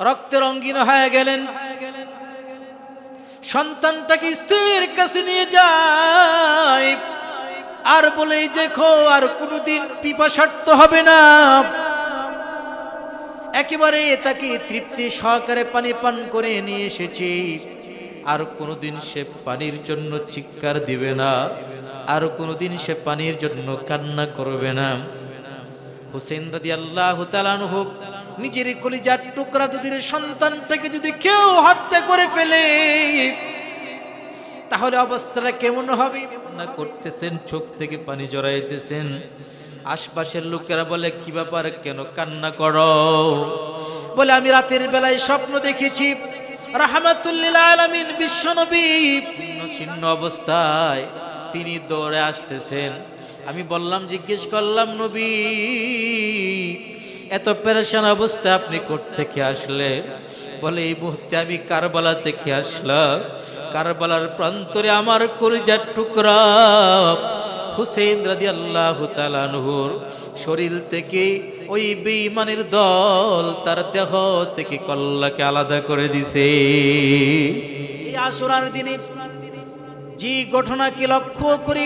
রক্তে রঙ্গিন হয়ে গেলেন। সন্তানটাকে স্ত্রীর কাছে নিয়ে যায়। আর বলেই দেখো আর কোনোদিন পিপাসার্থ হবে না। একেবারে তাকে তৃপ্তি সহকারে পানি পান করে নিয়ে এসেছি। আর কোনোদিন সে পানির জন্য চিৎকার দিবে না। আর কোনোদিন সে পানির জন্য কান্না করবে না। হুসেন রাদি আল্লাহ হোক নিজের কলিজার টুকরা দুদির সন্তানটাকে যদি কেউ হত্যা করে ফেলে তাহলে অবস্থাটা কেমন হবে? না করতেছেন চোখ থেকে পানি জড়াইতেছেন। আশপাশের লোকেরা বলে কি ব্যাপার? কেন কান্না করো? বলে আমি রাতের বেলায় স্বপ্ন দেখেছি। রাহমাতুল্লিল আলামিন বিশ্বনবী ছিন্ন অবস্থায় তিনি দৌড়ে আসতেছেন। আমি বললাম জিজ্ঞেস করলাম নবী। এত পেরেশান অবস্থা আপনি থেকে আসলে বলে এই মুহূর্তে আমি কারবালা থেকে আসলাম। কারবালার প্রান্তরে আমার কলিজার টুকরা। হুসেন রাদি আল্লাহ তালানহুর শরীর থেকে ওই বেঈমানের দল তার দেহ থেকে কল্লাকে আলাদা করে দিছে। এই আসরার দিনে যে ঘটনাকে লক্ষ্য করি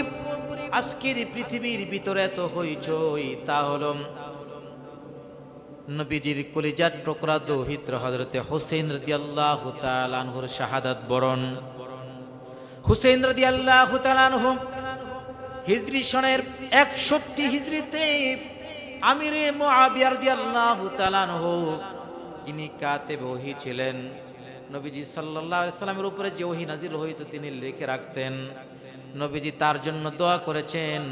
আজকের পৃথিবীর ভিতরে এত হইচই, তা হল নবীজির কলিজার টুকরা দৌহিত্র হজরতে হোসেন রদি আল্লাহ তালানহুর শাহাদাত বরণ। হুসেন রদি আল্লাহ তালানহু হিজরি সনের একষট্টি হিজরিতে আমিরে মুআবিয়া রাদিয়াল্লাহু তাআলা আনহু, যিনি কাতে বহি ছিলেন। নবীজি আলাইহি সাল্লামের উপরে যে ওহী নাজিল হইতো তিনি লিখে রাখতেন। নবীজি তার জন্য দোয়া করেছেন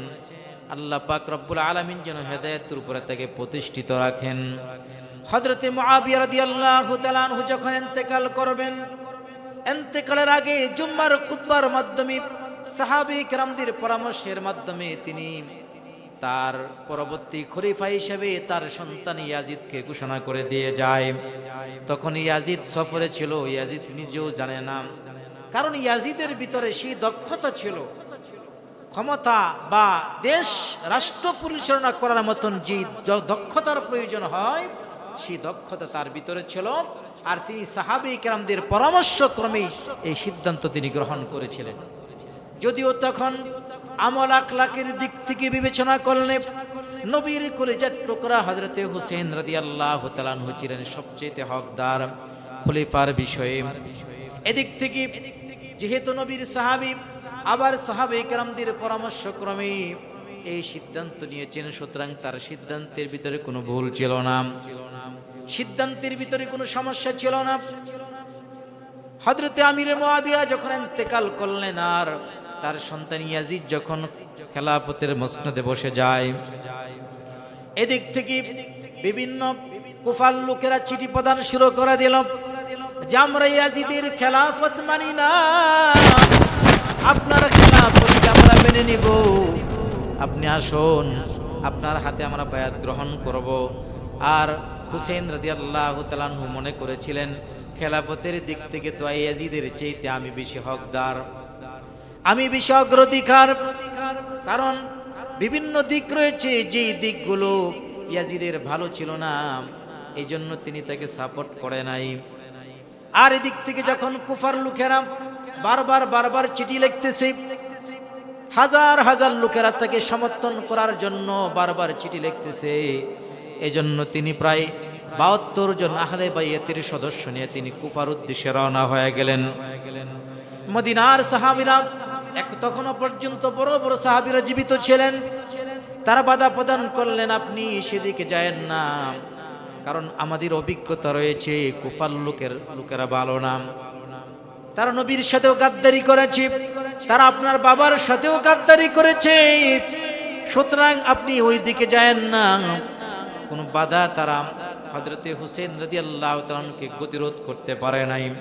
আল্লাহ পাক রব্বুল আলামিন যেন হেদায়েতের উপরে তাকে প্রতিষ্ঠিত রাখেন। তাআলা আনহু যখন ইন্তেকাল করবেন, ইন্তেকালের আগে জুম্মার খুতবার মাধ্যমে সাহাবি কেরামদের পরামর্শের মাধ্যমে তিনি তার পরবর্তী খরিফা হিসেবে তার সন্তান ইয়াজিদকে ঘোষণা করে দিয়ে যায়। তখন ইয়াজিদ সফরে ছিল, ইয়াজিদ নিজেও জানে না। কারণ ইয়াজিদের ভিতরে সেই দক্ষতা ছিল, ক্ষমতা বা দেশ রাষ্ট্র পরিচালনা করার মতন যে দক্ষতার প্রয়োজন হয়, সেই দক্ষতা তার ভিতরে ছিল। আর তিনি সাহাবি কেরামদের পরামর্শক্রমেই এই সিদ্ধান্ত তিনি গ্রহণ করেছিলেন। যদিও তখন আমল আখলাকের দিক থেকে বিবেচনা করলে নবীর কলেজার টোকরা হজরতে হুসেন রাদি আল্লাহ তালানহু ছিলেন সবচেয়ে হকদার খলিফার বিষয়ে। এদিক থেকে যেহেতু নবীর সাহাবি, আবার সাহাবে কেরামদের পরামর্শক্রমে এই সিদ্ধান্ত নিয়েছেন, সুতরাং তার সিদ্ধান্তের ভিতরে কোনো ভুল ছিল না। সিদ্ধান্তের ভিতরে কোনো সমস্যা ছিল না। হজরতে আমিরে মোয়াবিয়া যখন ইন্তেকাল করলেন আর তার সন্তান ইয়াজিদ যখন খেলাফতের মসনদে বসে যায়, এদিক থেকে বিভিন্ন কুফাল লোকেরা চিঠি প্রদান শুরু করে দিল, যে আমরা ইয়াজিদের খেলাফত মানি না। আপনার খেলাফতকে আমরা মেনে নিব। আপনি আসুন, আপনার হাতে আমরা বায়াত গ্রহণ করব। আর হুসেন রাজি আল্লাহ তালানহু মনে করেছিলেন, খেলাফতের দিক থেকে তো ইয়াজিদের চেয়েতে আমি বেশি হকদার। আমি বেশি অগ্রাধিকার, কারণ বিভিন্ন দিক রয়েছে যেই দিকগুলো ইয়াজিদের ভালো ছিল না এই জন্য তিনি তাকে সাপোর্ট করে নাই। আর এদিক থেকে যখন কুফার লোকেরা বারবার বারবার চিঠি লিখতেছে হাজার হাজার লোকেরা তাকে সমর্থন করার জন্য বারবার চিঠি লিখতেছে। এজন্য তিনি প্রায় বাহাত্তর জন আহলে বাইয়াতের সদস্য নিয়ে তিনি কুফার উদ্দেশ্যে রওনা হয়ে গেলেন। মদিনার সাহাবিরা এক তখনও পর্যন্ত বড় বড় সাহাবিরা জীবিত ছিলেন। তারা বাধা প্রদান করলেন, আপনি সেদিকে যায়েন না, কারণ আমাদের অভিজ্ঞতা রয়েছে, কুফার লোকের, লোকেরা ভালো নাম তারা নবীর সাথেও গাদ্দারি করেছে। তারা আপনার বাবার সাথেও গাদ্দারি করেছে। সুতরাং আপনি ওই দিকে যায়েন না। কোনো বাধা তারা হজরতে হুসেন রাজি আল্লাহ তালকে গতিরোধ করতে পারে নাই।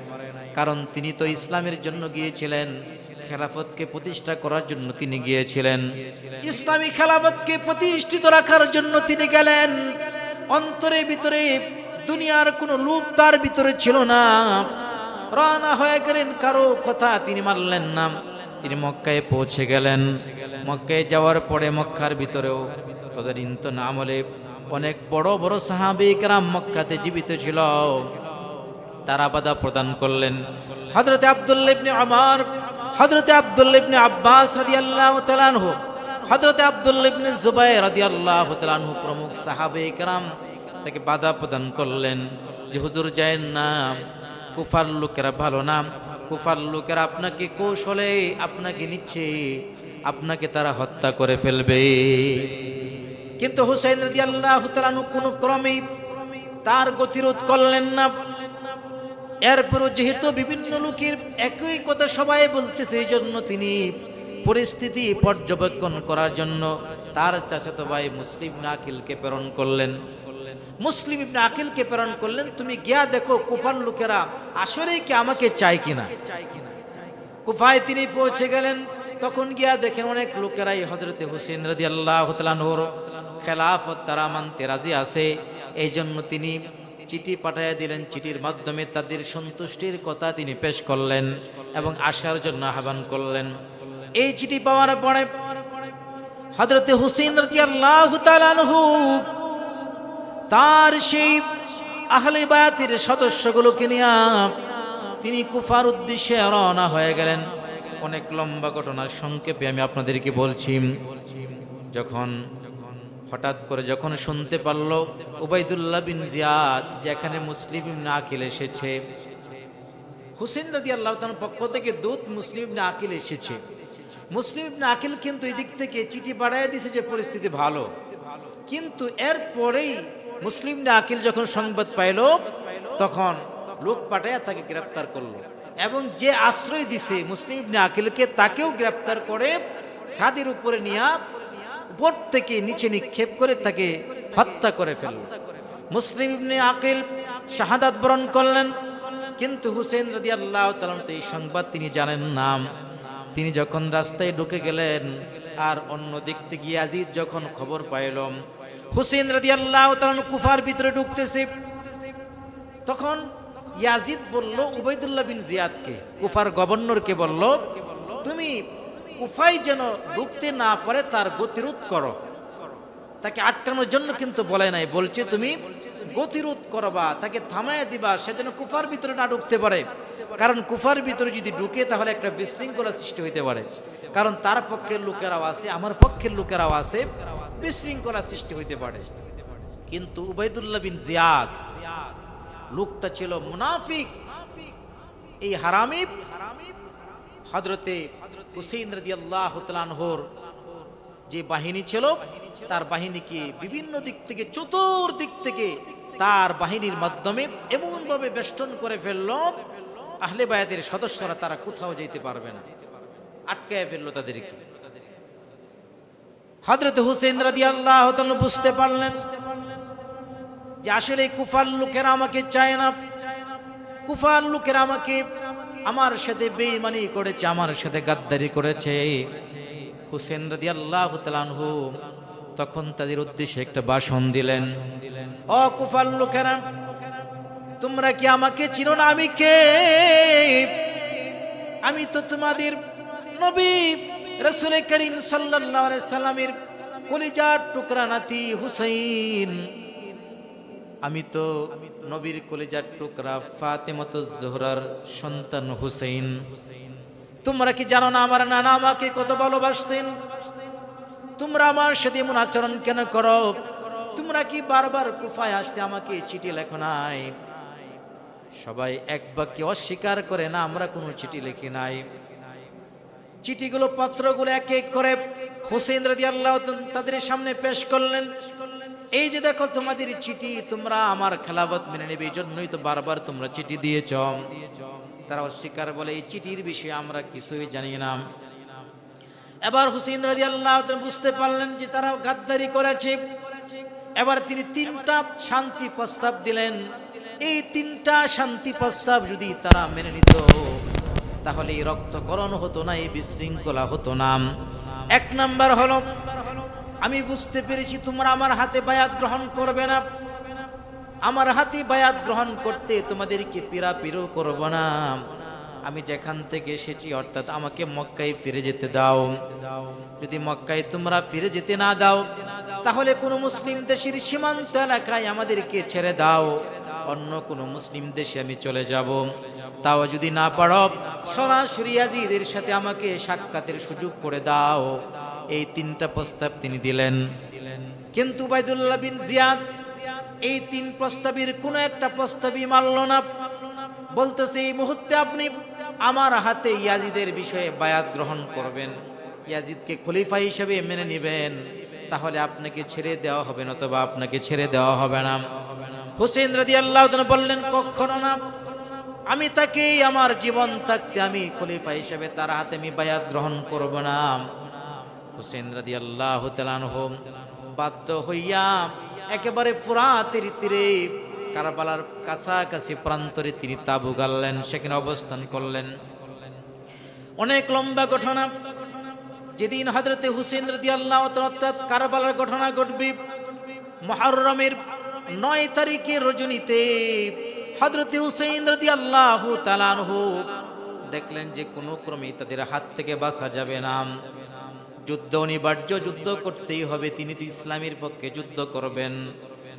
কারণ তিনি তো ইসলামের জন্য গিয়েছিলেন। খেলাফতকে প্রতিষ্ঠা করার জন্য তিনি গিয়েছিলেন। ইসলামী খেলাফতকে প্রতিষ্ঠিত রাখার জন্য তিনি গেলেন। অন্তরের ভিতরে দুনিয়ার কোনো লোভ তার ভিতরে ছিল না। রওনা হয়ে গেলেন, কারও কথা তিনি মানলেন না। তিনি মক্কায় পৌঁছে গেলেন। মক্কায় যাওয়ার পরে মক্কার ভিতরেও তাদের ইন্ত নাম হলে অনেক বড় বড় সাহাবিকরাম মক্কাতে জীবিত ছিল। তারা বাধা প্রদান করলেন। হজরতে আবদুল্লিবনে আমার হজরতে আবদুল্লিবনে আব্বাস রাজি আল্লাহ তালানহ হজরতে আবদুল্লিবনে জুবাই রাজি আল্লাহ তালানহ প্রমুখ সাহাবিকরাম তাকে বাধা প্রদান করলেন যে, হুজুর যায়ের নাম কুফার লোকেরা ভালো নাম কুফার লোকেরা আপনাকে কৌশলে, আপনাকে নিচ্ছে, আপনাকে তারা হত্যা করে ফেলবে। কিন্তু হুসাইন রাজি আল্লাহ কোনো ক্রমেই তার গতিরোধ করলেন না। এরপরও যেহেতু বিভিন্ন লোকের একই কথা সবাই বলতেছে এই জন্য তিনি পরিস্থিতি পর্যবেক্ষণ করার জন্য তার চাচাতো ভাই মুসলিম নাকিলকে প্রেরণ করলেন। মুসলিম ইবনে আকিলকে প্রেরণ করলেন, তুমি গিয়া দেখো কুফার লোকেরা আসলেই কি আমাকে চায় কিনা? কুফায় তিনি পৌঁছে গেলেন, তখন গিয়া দেখেন অনেক লোকেরাই হজরতে হুসেন রাজি আল্লাহ খেলাফত তারা মানতে রাজি আছে। এই জন্য তিনি চিঠি পাঠাইয়া দিলেন, চিঠির মাধ্যমে তাদের সন্তুষ্টির কথা তিনি পেশ করলেন এবং আসার জন্য আহ্বান করলেন। এই চিঠি পাওয়ার পরে হজরতে হুসেন রাজি আল্লাহ তার সেই আহলে বায়াতের সদস্যগুলোকে নিয়ে তিনি কুফার উদ্দেশ্যে রওনা হয়ে গেলেন। অনেক লম্বা ঘটনার সংক্ষেপে আমি আপনাদেরকে বলছি। যখন হঠাৎ করে যখন শুনতে পারল উবাইদুল্লাহ বিন জিয়াদ, যেখানে মুসলিম ইবনে আকিল এসেছে হুসেন দাদি আল্লাহ পক্ষ থেকে দূত মুসলিম ইবনে আকিল এসেছে। মুসলিম ইবনে আকিল কিন্তু এই দিক থেকে চিঠি বাড়াই দিছে যে পরিস্থিতি ভালো। কিন্তু এরপরেই মুসলিম ইবনে আকিল যখন সংবাদ পাইল, তখন লোক পাঠায় তাকে গ্রেপ্তার করল। এবং যে আশ্রয় দিছে মুসলিম ইবনে আকিলকে, তাকেও গ্রেপ্তার করে সাদের উপরে নিয়ে উপর থেকে নিচে নিক্ষেপ করে তাকে হত্যা করে ফেলল। মুসলিম ইবনে আকিল শাহাদাত বরণ করলেন, কিন্তু হুসেন রাদি আল্লাহ এই সংবাদ তিনি জানেন নাম তিনি যখন রাস্তায় ঢুকে গেলেন, আর অন্য দিক থেকে ইয়াজিদ যখন খবর পাইলাম হুসেন রাদি আল্লাহ কুফার ভিতরে ঢুকতেছে। তখন ইয়াজিদ বলল, উবাইদুল্লাহ বিন জিয়াদকে, কুফার গভর্নরকে বলল, তুমি কুফাই যেন ঢুকতে না পারে তার গতিরোধ করো। তাকে আটকানোর জন্য কিন্তু বলে নাই, বলছে, তুমি গতিরোধ করবা, তাকে থামায় দিবা, সে যেন কুফার ভিতরে না ঢুকতে পারে। কারণ কুফার ভিতরে যদি ঢুকে, তাহলে একটা বিশৃঙ্খলা সৃষ্টি হইতে পারে। কারণ তার পক্ষের লোকেরাও আছে, আমার পক্ষের লোকেরাও আছে। বিশৃঙ্খলা সৃষ্টি হইতে পারে। কিন্তু উবাইদুল্লাহ বিন জিয়াদ, লোকটা ছিল মুনাফিক। এই হারামি হজরতে হুসেন রাজি আল্লাহ তালানহর যে বাহিনী ছিল, তার বাহিনীকে বিভিন্ন দিক থেকে, চতুর্দিক থেকে তার বাহিনীর মাধ্যমে এমনভাবে বেষ্টন করে ফেলল, আহলে বায়াতের সদস্যরা তারা কোথাও যেতে পারবে না। আটকায় ফেলল তাদেরকে। হজরত হুসেন রাজি আল্লাহ বুঝতে পারলেন যে আসলে কুফার লোকেরা আমাকে চায় না। কুফার লোকেরা আমাকে আমার সাথে বেইমানি করেছে, আমার সাথে গাদ্দারি করেছে। হুসেন রাদি আল্লাহ তালানহু তখন তাদের উদ্দেশ্যে একটা ভাষণ দিলেন, ও কুফার লোকেরা, তোমরা কি আমাকে চিনো না আমি কে? আমি তো তোমাদের নবী। রসুল করিম সাল্লামের কলিজার টুকরা নাতি হুসাইন। আমি তো নবীর কলেজার টুকরা ফাতেমত জোহরার সন্তান হুসেইন। তোমরা কি জানো না আমার নানা আমাকে কত ভালোবাসতেন? তোমরা আমার সাথে এমন আচরণ কেন করো? তোমরা কি বারবার কুফায় আসতে আমাকে চিঠি লেখো নাই? সবাই এক বাক্যে অস্বীকার করে, না, আমরা কোনো চিঠি লিখি নাই। চিঠিগুলো, পত্রগুলো এক এক করে হোসেন রাজি আল্লাহ তাদের সামনে পেশ করলেন। এই যে দেখো তোমাদের চিঠি, তোমরা আমার খেলাবত মেনে নেবে, এই জন্যই তো বারবার তোমরা চিঠি দিয়েছ। তারা অস্বীকার বলে, এই চিঠির বিষয়ে আমরা কিছুই জানি না। এবার হুসেন রাজি আল্লাহ বুঝতে পারলেন যে তারা গাদ্দারি করেছে। এবার তিনি তিনটা শান্তি প্রস্তাব দিলেন। এই তিনটা শান্তি প্রস্তাব যদি তারা মেনে নিত তাহলে এই রক্তকরণ হতো না, এই বিশৃঙ্খলা হতো না। এক নাম্বার হলো, আমি বুঝতে পেরেছি তোমরা আমার হাতে বায়াত গ্রহণ করবে না। আমার হাতে বায়াত গ্রহণ করতে তোমাদেরকে পীড়া পিরো করব না। আমি যেখান থেকে এসেছি, অর্থাৎ আমাকে মক্কায় ফিরে যেতে দাও। যদি মক্কায় তোমরা ফিরে যেতে না দাও, তাহলে কোনো মুসলিম দেশের সীমান্ত এলাকায় আমাদেরকে ছেড়ে দাও। অন্য কোনো মুসলিম দেশে আমি চলে যাব। তাও যদি না পারো, সরাসরি ইয়াজিদের সাথে আমাকে সাক্ষাতের সুযোগ করে দাও। এই তিনটা প্রস্তাব তিনি দিলেন। কিন্তু বাইদুল্লাহ বিন জিয়াদ এই তিন প্রস্তাবের কোনো একটা প্রস্তাবই মানল না। বলতেছে, এই মুহূর্তে আপনি আমার হাতে ইয়াজিদের বিষয়ে বায়াত গ্রহণ করবেন। ইয়াজিদকে খলিফা হিসেবে মেনে নেবেন। তাহলে আপনাকে ছেড়ে দেওয়া হবে না অথবা আপনাকে ছেড়ে দেওয়া হবে না। হুসেন রাদি আল্লাহ বললেন, কখনো না। আমি তাকে আমার জীবন থাকতে আমি খলিফা হিসেবে তার হাতে আমি বায়াত গ্রহণ করব না। হুসেন রাদি আল্লাহ হোম বাধ্য হইয়া একেবারে পুরা ফুরাতের তীরে কারবালার কাছাকাছি প্রান্তরে তিনি তাবু গাললেন সেখানে অবস্থান করলেন। অনেক লম্বা ঘটনা। যেদিন হজরতে হুসেন রদি আল্লাহ অর্থাৎ কারবালার ঘটনা ঘটবে, মহরমের নয় তারিখের রজনীতে হজরতে হুসেন রদি আল্লাহ তালানহু দেখলেন যে কোনো ক্রমে তাদের হাত থেকে বাঁচা যাবে না। যুদ্ধ অনিবার্য, যুদ্ধ করতেই হবে। তিনি তো ইসলামের পক্ষে যুদ্ধ করবেন।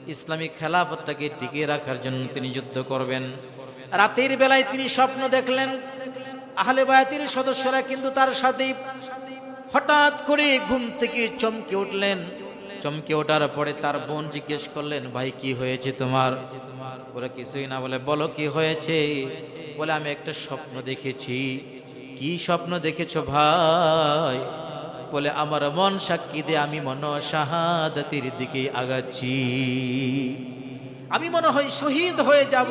ইসলামী খেলাফতটাকে টিকিয়ে রাখার জন্য তিনি যুদ্ধ করবেন। রাতের বেলায় তিনি স্বপ্ন দেখলেন, আহলে বায়াতির সদস্যরা কিন্তু তার সাথে হঠাৎ করে ঘুম থেকে চমকে উঠলেন। চমকে ওঠার পরে তার বোন জিজ্ঞেস করলেন, ভাই, কি হয়েছে তোমার? বলে কিছুই না বলে, বলো, কি হয়েছে? বলে, আমি একটা স্বপ্ন দেখেছি। কি স্বপ্ন দেখেছ ভাই? বলে, আমার মন সাক্ষী দে আমি মন শাহাদাতির দিকে আগাচ্ছি। আমি মনে হয় শহীদ হয়ে যাব,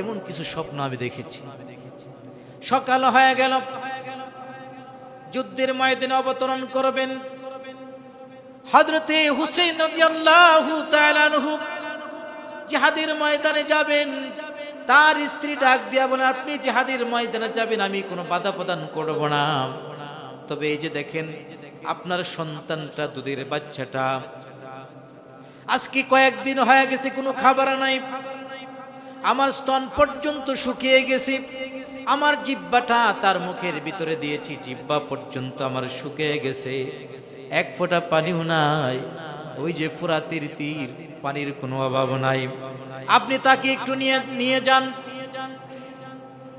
এমন কিছু স্বপ্ন আমি দেখেছি। সকাল হয়ে গেল। যুদ্ধের ময়দানে অবতরণ করবেন হজরতে হুসেন জিহাদের ময়দানে যাবেন। তার স্ত্রী ডাক দিয়া বলেন আপনি জিহাদের ময়দানে যাবেন, আমি কোনো বাধা প্রদান করব না। তবে এই যে দেখেন, আপনার সন্তানটা, দুধের বাচ্চাটা, আজকে কয়েকদিন হয়ে গেছে, কোনো খাবার নাই। আমার স্তন পর্যন্ত শুকিয়ে গেছে। আমার জিব্বাটা তার মুখের ভিতরে দিয়েছি জিব্বা পর্যন্ত আমার শুকিয়ে গেছে। এক ফোঁটা পানিও নাই ওই যে ফুরাতির তীর, পানির কোনো অভাব নাই। আপনি তাকে একটু নিয়ে নিয়ে যান।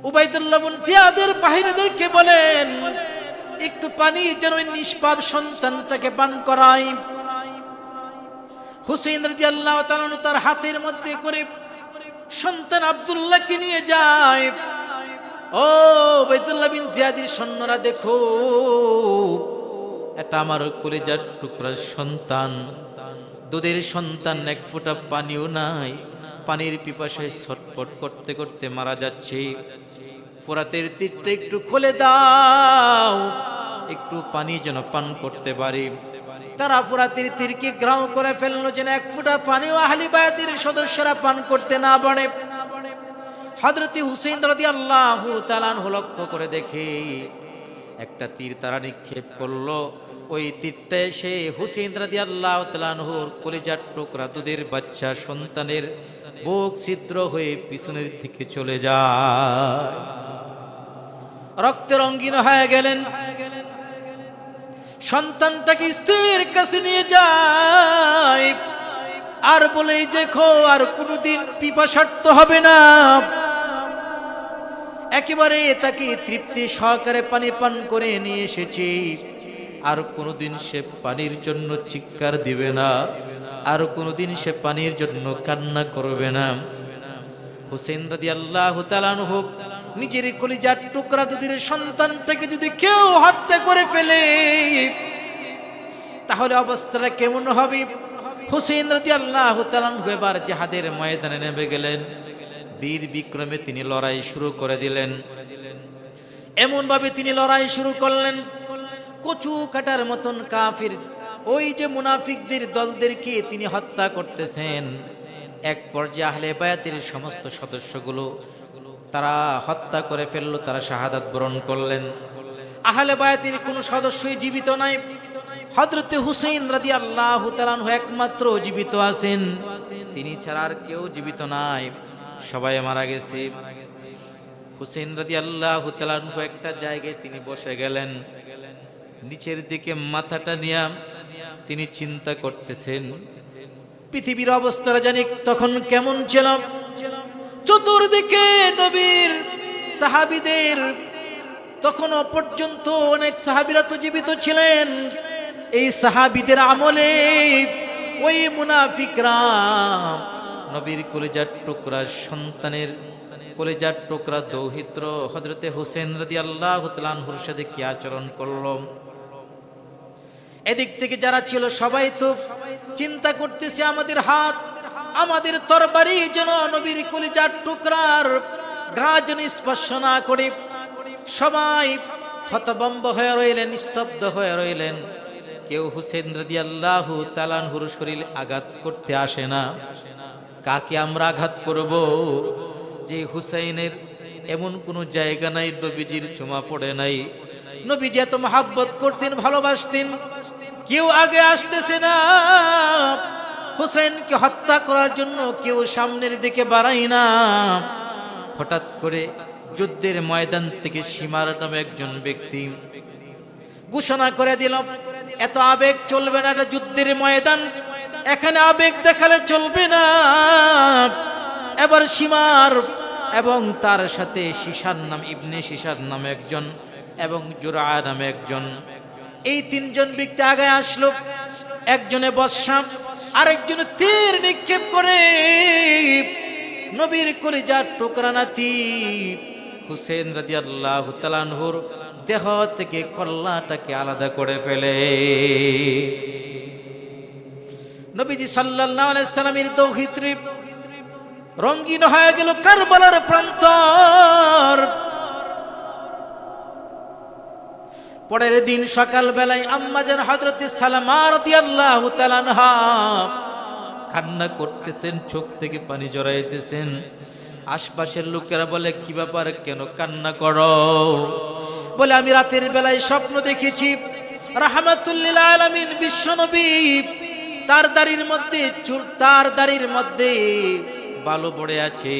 উবাইদুল্লাহ জিয়াদের বাহিনীদেরকে বলেন, একটু পানি যেন ওই নিষ্পাপ সন্তানটাকে পান করাই হুসেন রাদিয়াল্লাহু তাআলা তার হাতের মধ্যে করে সন্তান আব্দুল্লাহকে নিয়ে যায়। ও বেদুল্লাহ বিন জিয়াদির সৈন্যরা, দেখো এটা আমার কলেজার টুকরার সন্তান। দুধের সন্তান, এক ফোঁটা পানিও নাই। পানির পিপাসায় ছটপট করতে করতে মারা যাচ্ছে। ফোরাতের তীরটা একটু খুলে দাও। একটু পানি যেন পান করতে পারি। তারা ফোরাতের তীরকে গ্রাউ করে ফেলল যেন এক ফোঁটা পানিও আহলি বায়াতের সদস্যরা পান করতে না পারে। হজরতি হুসেন রদি আল্লাহ তালান লক্ষ্য করে দেখে, একটা তীর তারা নিক্ষেপ করল। ওই তীরটা এসে হুসেন রাদি আল্লাহ তালানহুর কলিজার টুকরা দুধের বাচ্চা সন্তানের বুক ছিদ্র হয়ে পিছনের দিকে চলে যায়। রক্তে রঙ্গিন হয়ে গেলেন। সন্তানটাকে স্ত্রীর কাছে নিয়ে যায়। আর বলেই দেখো, আর কোনোদিন পিপাসার্থ হবে না। একেবারে তাকে তৃপ্তি সহকারে পানি পান করে নিয়ে এসেছি। আর কোনোদিন সে পানির জন্য চিৎকার দিবে না, আর কোনোদিন সে পানির জন্য কান্না করবে না। হুসেন রাদি আল্লাহ হোক নিজের কলিজার টুকরা দুদির সন্তানটাকে যদি কেউ হত্যা করে ফেলে, তাহলে অবস্থাটা কেমন হবে? হুসেন রাদি আল্লাহ এবার জাহাদের ময়দানে নেমে গেলেন। বীর বিক্রমে তিনি লড়াই শুরু করে দিলেন। এমন ভাবে তিনি লড়াই শুরু করলেন। কচু কাটার মতন কাফির। ওই যে মুনাফিকদের দলদেরকে তিনি হত্যা করতেছেন। এক পর্যায়ে আহলে বায়াতের সমস্ত সদস্যগুলো তারা হত্যা করে ফেলল, তারা শাহাদাত বরণ করলেন। আহলে বায়াতের কোনো সদস্যই জীবিত নাই। হজরতে হুসেন রাদি আল্লাহ তালানহু একমাত্র জীবিত আছেন। তিনি ছাড়া আর কেউ জীবিত নাই। সবাই মারা গেছে। হুসেন রাদি আল্লাহ তালানহু একটা জায়গায় তিনি বসে গেলেন। নিচের দিকে মাথাটা নিয়ে তিনি চিন্তা করতেছেন, পৃথিবীর অবস্থাটা জানি তখন কেমন ছিল। চতুর্দিকে নবীর সাহাবিদের তখনও পর্যন্ত অনেক সাহাবিরা তো জীবিত ছিলেন। এই সাহাবিদের আমলে ওই মুনাফিকরা নবীর কলেজার টুকরা, সন্তানের কলেজার টুকরা দৌহিত্র হজরতে হোসেন রাদি আল্লাহ তালানহুর সাথে কি আচরণ করল? এদিক থেকে যারা ছিল, সবাই তো চিন্তা করতেছে, আমাদের হাত, আমাদের তরবারি যেন নবীর কলিজার টুকরার গা যেন স্পর্শ না করে। সবাই হতবম্ব হয়ে রইলেন, স্তব্ধ হয়ে রইলেন। কেউ হুসেন তালানহুর শরীর আঘাত করতে আসে না। কাকে আমরা আঘাত করব? যে হুসাইনের এমন কোনো জায়গা নাই, নবীজির চুমা পড়ে নাই। নবীজি এত মহাব্বত করতেন, ভালোবাসতেন। কেউ আগে আসতেছে না। হুসেনকে হত্যা করার জন্য কেউ সামনের দিকে বাড়াই না। হঠাৎ করে যুদ্ধের ময়দান থেকে সীমার নামে একজন ব্যক্তি ঘোষণা করে দিল, এত আবেগ চলবে না, এটা যুদ্ধের ময়দান। এখানে আবেগ দেখালে চলবে না। এবার সীমার এবং তার সাথে শিশার নাম, ইবনে শিশার নামে একজন এবং জোরা নামে একজন এই তিনজন ব্যক্তি আগে আসলো। একজনে বর্ষা, আরেকজনে তীর নিক্ষেপ করে। নবীর করে যার টোকরা নাতি হুসেন রাজি আল্লাহ তালানহুর দেহ থেকে কল্লাটাকে আলাদা করে ফেলে। নবীজি সাল্লাল্লাহু আলাইহি সাল্লামের দৌহিত্রী রঙ্গিন হয়ে গেল কারবালার প্রান্তর। পরের দিন সকাল বেলায় আম্মাজান হযরতে সালামা রাদিয়াল্লাহু তাআলা আনহা কান্না করতেছেন, চোখ থেকে পানি জড়াইতেছেন। আশপাশের লোকেরা বলে, কি ব্যাপার? কেন কান্না করো? বলে, আমি রাতের বেলায় স্বপ্ন দেখেছি রাহমাতুল্লিল আলামিন বিশ্বনবী তার দাড়ির মধ্যে, চুল, তার দাড়ির মধ্যে বালু পড়ে আছে,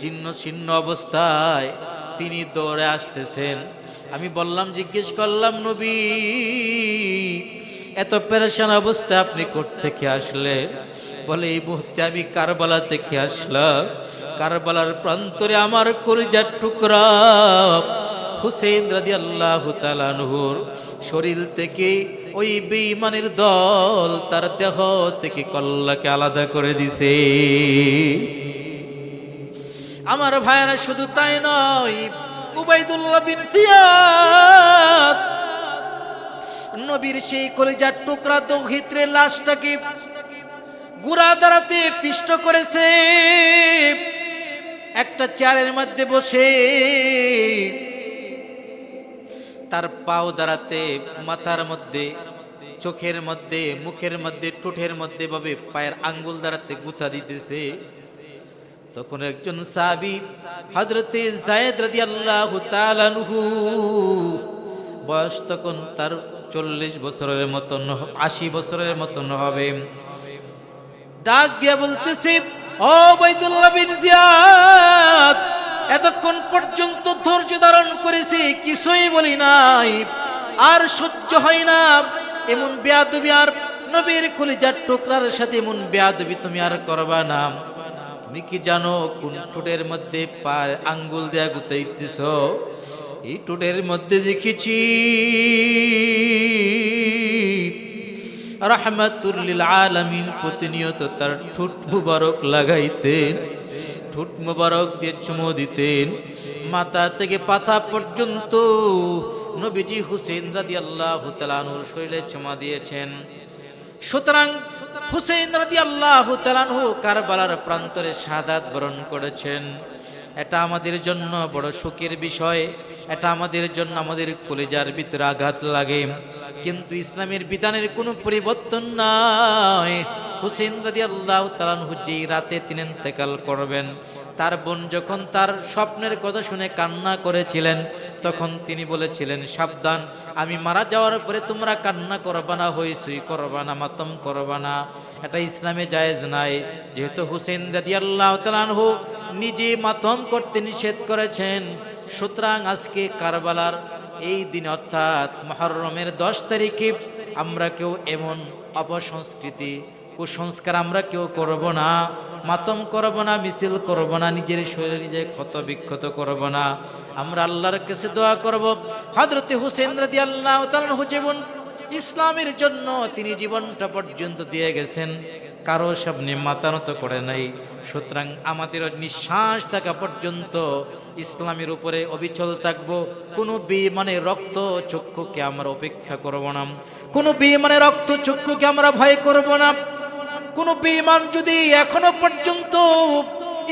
ছিন্ন ছিন্ন অবস্থায়। তিনি দৌড়ে আসতেছেন। আমি বললাম, জিজ্ঞেস করলাম, নবী, এত পেরেশান অবস্থায় আপনি থেকে আসলে বলে, এই মুহূর্তে আমি কারবালা থেকে আসলাম। কারবালার প্রান্তরে আমার কলিজার টুকরা। হুসেন রাজি আল্লাহ তালানহুর শরীর থেকে ওই বেঈমানের দল তার দেহ থেকে কল্লাকে আলাদা করে দিছে। আমার ভাইয়েরা শুধু তাই নয়, উবাইদুল্লাহ বিন সিয়াদ নবীর সেই কলিজার টুকরা দৌহিত্রে লাশটাকে গুড়া দাঁড়াতে পিষ্ট করেছে। একটা চেয়ারের মধ্যে বসে তার পাও দাঁড়াতে মাথার মধ্যে, চোখের মধ্যে, মুখের মধ্যে টুঠের মধ্যে ভাবে পায়ের আঙ্গুল দাঁড়াতে গুথা দিতেছে। তখন একজন সাহাবি হজরতে জায়েদ রাদি আল্লাহ বয়স তখন তার চল্লিশ বছরের মতন আশি বছরের মতন হবে। ডাক দিয়া বলতেছে, ও বৈদুল্লাহ বিন জিয়াদ, এতক্ষণ পর্যন্ত ধৈর্য ধারণ করেছি, কিছুই বলি নাই, আর সহ্য হয় না। এমন বেয়াদবি আর নবীর কলিজার টুকরার সাথে এমন বেয়াদবি তুমি আর করবা না। তুমি কি জানো কোন ঠোঁটের মধ্যে পা আঙ্গুল দেয়া গুতাইতেছ? এই ঠোঁটের মধ্যে দেখেছি রাহমাতুল্লিল আলামিন প্রতিনিয়ত তার ঠোঁট মুবারক লাগাইতেন, ঠোঁট মুবারক দিয়ে চুমো দিতেন। মাথা থেকে পাতা পর্যন্ত নবীজি হুসেন রাদি আল্লাহ শরীরে চুমা দিয়েছেন। সুতরাং হুসেন রাদি আল্লাহ তালানহু কারবালার প্রান্তরে সাদাত বরণ করেছেন। এটা আমাদের জন্য বড় সুখের বিষয়, এটা আমাদের জন্য আমাদের কলেজার ভিতরে আঘাত লাগে। কিন্তু ইসলামের বিধানের কোনো পরিবর্তন নাই। হুসেন রাদি আল্লাহ তালানহু যেই রাতে তিনি ইন্তেকাল করবেন, তার বোন যখন তার স্বপ্নের কথা শুনে কান্না করেছিলেন, তখন তিনি বলেছিলেন, সাবধান, আমি মারা যাওয়ার পরে তোমরা কান্না করবা না হইসুই করবা না, মাতম করবা না। এটা ইসলামে জায়েজ নাই। যেহেতু হুসেন রাদি আল্লাহ তালানহু নিজে মাতম করতে নিষেধ করেছেন, সুতরাং আজকে কারবালার এই দিন অর্থাৎ মহরমের দশ তারিখে আমরা কেউ এমন অপসংস্কৃতি কুসংস্কার আমরা কেউ করব না, মাতম করব না, মিছিল করব না, নিজের শরীরে নিজে ক্ষত বিক্ষত করব না। আমরা আল্লাহর কাছে দোয়া করব। হজরতে হুসেন রাদি আল্লাহ জীবন ইসলামের জন্য তিনি জীবনটা পর্যন্ত দিয়ে গেছেন। কারও সামনে মাতানত করে নাই। সুতরাং আমাদের নিঃশ্বাস থাকা পর্যন্ত ইসলামের উপরে অবিচল থাকব। কোনো বেমানে রক্ত চক্ষুকে আমরা উপেক্ষা করব না। কোনো বেমানে রক্ত চক্ষুকে আমরা ভয় করব না। কোনো বেমান যদি এখনও পর্যন্ত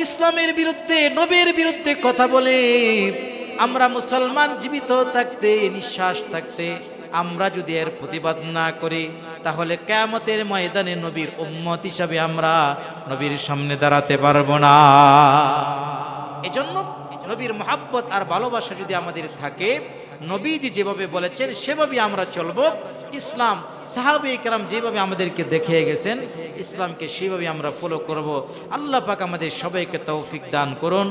ইসলামের বিরুদ্ধে, নবীর বিরুদ্ধে কথা বলে, আমরা মুসলমান জীবিত থাকতে, নিঃশ্বাস থাকতে, আমরা যদি এর প্রতিবাদ না করি, তাহলে কেয়ামতের ময়দানে নবীর উম্মত হিসাবে আমরা নবীর সামনে দাঁড়াতে পারব না। এজন্য নবীর মহাব্বত আর ভালোবাসা যদি আমাদের থাকে, নবীজি যেভাবে বলেছেন সেভাবে আমরা চলবো। ইসলাম, সাহাবি ইকরাম যেভাবে আমাদেরকে দেখিয়ে গেছেন, ইসলামকে সেভাবে আমরা ফলো করব। আল্লাহ পাক আমাদের সবাইকে তৌফিক দান করুন।